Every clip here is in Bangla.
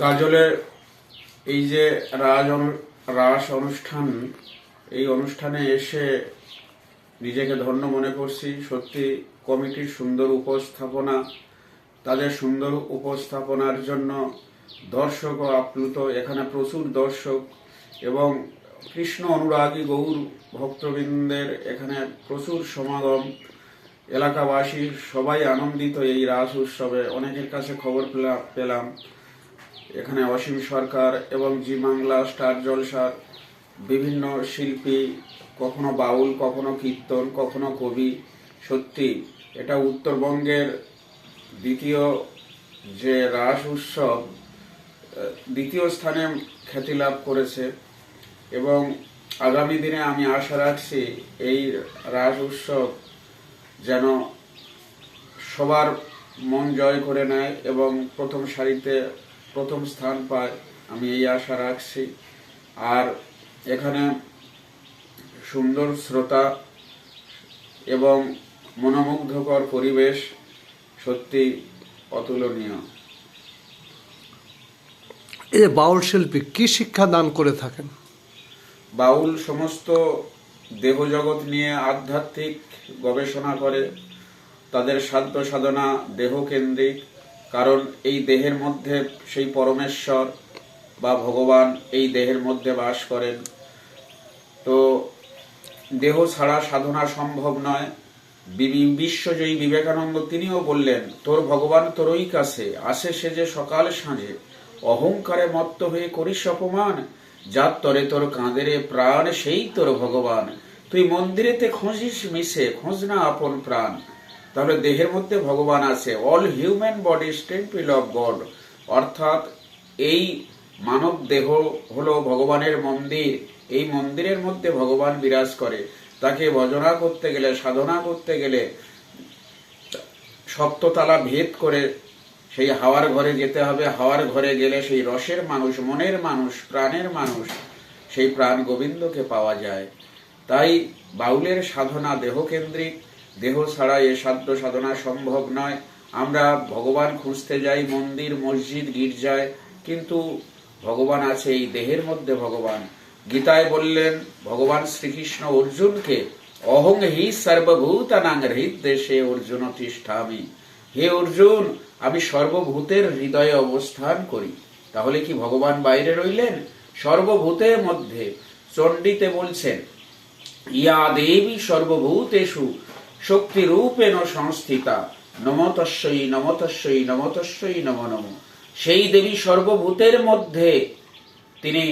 গাজলের এই যে রাজ রাস অনুষ্ঠান, এই অনুষ্ঠানে এসে নিজেকে ধন্য মনে করছি। সত্যি কমিটির সুন্দর উপস্থাপনা, তাদের সুন্দর উপস্থাপনার জন্য দর্শকও আপ্লুত। এখানে প্রচুর দর্শক এবং কৃষ্ণ অনুরাগী গৌর ভক্তবৃন্দের এখানে প্রচুর সমাগম। এলাকাবাসীর সবাই আনন্দিত এই রাস উৎসবে। অনেকের কাছে খবর পেলা- পেলাম। এখানে অসীম সরকার এবং জি বাংলা, স্টার জলসার বিভিন্ন শিল্পী, কখনো বাউল, কখনো কীর্তন, কখনো কবি, সত্যি এটা উত্তরবঙ্গের দ্বিতীয় যে রাস উৎসব, দ্বিতীয় স্থানে খ্যাতি লাভ করেছে এবং আগামী দিনে আমি আশা রাখছি এই রাস উৎসব যেন সবার মন জয় করে নেয় এবং প্রথম সারিতে প্রথম স্থান পায় আমি এই আশা রাখছি। আর এখানে সুন্দর শ্রোতা এবং মনোমুগ্ধকর পরিবেশ সত্যি অতুলনীয়। এই যে বাউল শিল্পী কি শিক্ষা দান করে থাকেন? বাউল সমস্ত দেহজগৎ নিয়ে আধ্যাত্মিক গবেষণা করে তাদের সাধ্য সাধনা দেহকেন্দ্রিক কারণ এই দেহের মধ্যে সেই পরমেশ্বর বা ভগবান এই দেহের মধ্যে বাস করেন। তো দেহ ছাড়া সাধনা সম্ভব নয়। বিশ্বজয়ী বিবেকানন্দ তিনিও বললেন, তোর ভগবান তোরই কাছে, আসে সে যে সকাল সাঁঝে। অহংকারে মত্ত হয়ে করিস অপমান যার তরে তোর কাঁদেরে প্রাণ, সেই তোর ভগবান। তুই মন্দিরেতে খোঁজিস মিশে, খোঁজ না আপন প্রাণ। তাহলে দেহের মধ্যে ভগবান আছে। All human body temple of God অর্থাৎ এই মানব দেহ হলো ভগবানের মন্দির। এই মন্দিরের মধ্যে ভগবান বিরাজ করে। তাকে ভজনা করতে গেলে, সাধনা করতে গেলে সপ্ততলা ভেদ করে সেই হাওয়ার ঘরে যেতে হবে। হাওয়ার ঘরে গেলে সেই রসের মানুষ, মনের মানুষ, প্রাণের মানুষ, সেই প্রাণ গোবিন্দকে পাওয়া যায়। তাই বাউলের সাধনা দেহকেন্দ্রিক দেহ ছাড়া এ সাধ্য সাধনা সম্ভব নয়। আমরা ভগবান খুঁজতে যাই, মন্দির, মসজিদ, গির্জায়, কিন্তু ভগবান আছে এই দেহের মধ্যে ভগবান। গীতায় বললেন, ভগবান শ্রীকৃষ্ণ অর্জুনকে অহং হি সর্বভূতানাং হৃদেশে অর্জুন তিষ্ঠামি। হে অর্জুন, আমি সর্বভূতের হৃদয়ে অবস্থান করি। তাহলে কি ভগবান বাইরে রইলেন? সর্বভূতের মধ্যে। চণ্ডীতে বলছেন, ইয়া দেবী সর্বভূতেষু শক্তি রূপেণ সংস্থিতা। নমতস্যই নমতস্যই নমতস্যই নম নম। সেই দেবী সর্বভূতের মধ্যে তিনি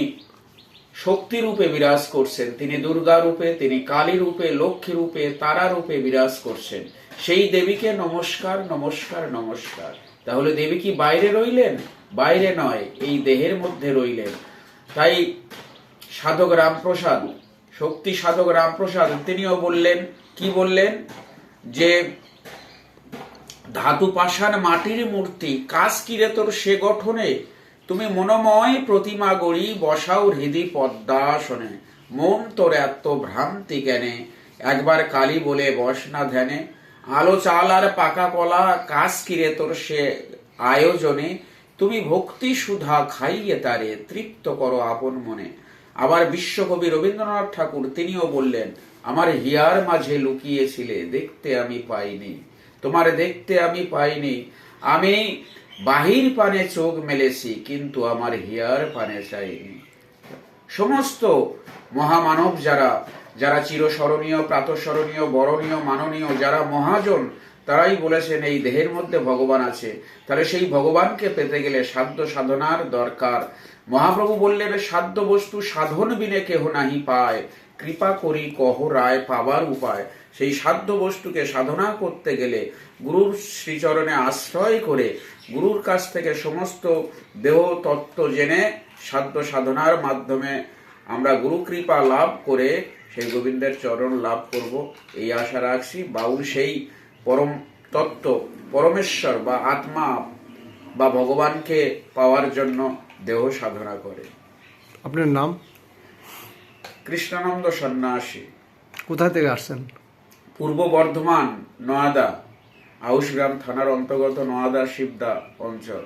শক্তি রূপে বিরাজ করছেন। তিনি দুর্গা রূপে তিনি কালী রূপে লক্ষ্মী রূপে তারা রূপে বিরাজ করছেন। সেই দেবীকে নমস্কার নমস্কার নমস্কার। তাহলে দেবী কি বাইরে রইলেন? বাইরে নয়, এই দেহের মধ্যে রইলেন। তাই সাধক রামপ্রসাদ, শক্তি সাধক রামপ্রসাদ, তিনিও বললেন, কি বললেন? যে ধাতু পাষাণ মাটির মূর্তি, কাজ কিরে তোর সে গঠনে? তুমি মনোময় প্রতিমা গড়ি বসাও হৃদি পদ্মাসনে। মন তোর এত ভ্রান্তি জ্ঞানে একবার কালী বলে বস না ধ্যানে। আলো চাল আর পাকা কলা, কাজ কিরে তোর সে আয়োজনে? তুমি ভক্তি সুধা খাইয়ে তারে, তৃপ্ত করো আপন মনে। আবার বিশ্বকবি রবীন্দ্রনাথ ঠাকুর তিনিও বললেন আমার হিয়ার মাঝে লুকিয়েছিলে, দেখতে আমি পাইনি। তোমার দেখতে আমি পাইনি। আমি বাহির পানে চোখ মেলেছি, কিন্তু আমার হিয়ার পানে চাইনি সমস্ত মহামানব যারা যারা চিরস্মরণীয়, প্রাতঃস্মরণীয়, বরণীয়, মাননীয়, যারা মহাজন, তারাই বলেছেন, এই দেহের মধ্যে ভগবান আছে। তাহলে সেই ভগবানকে পেতে গেলে সাধ্য সাধনার দরকার। মহাপ্রভু বললেন, সাধ্য বস্তু সাধন বিনে কেহ নাহি পায়। কৃপা করি কহ রায় পাবার উপায়। সেই সাধ্য বস্তুকে সাধনা করতে গেলে গুরুর শ্রীচরণে আশ্রয় করে গুরুর কাছ থেকে সমস্ত দেহ তত্ত্ব জেনে সাধ্য সাধনার মাধ্যমে আমরা গুরু কৃপা লাভ করে সেই গোবিন্দের চরণ লাভ করব। এই আশা রাখছি বাউল সেই পরম তত্ত্ব, পরমেশ্বর বা আত্মা বা ভগবানকে পাওয়ার জন্য দেহ সাধনা করে। আপনার নাম? কৃষ্ণানন্দ সন্ন্যাসী। কোথা থেকে আসছেন? পূর্ব বর্ধমান নয়াদা আউশগ্রাম থানার অন্তর্গত নয়াদা শিবদা অঞ্চল।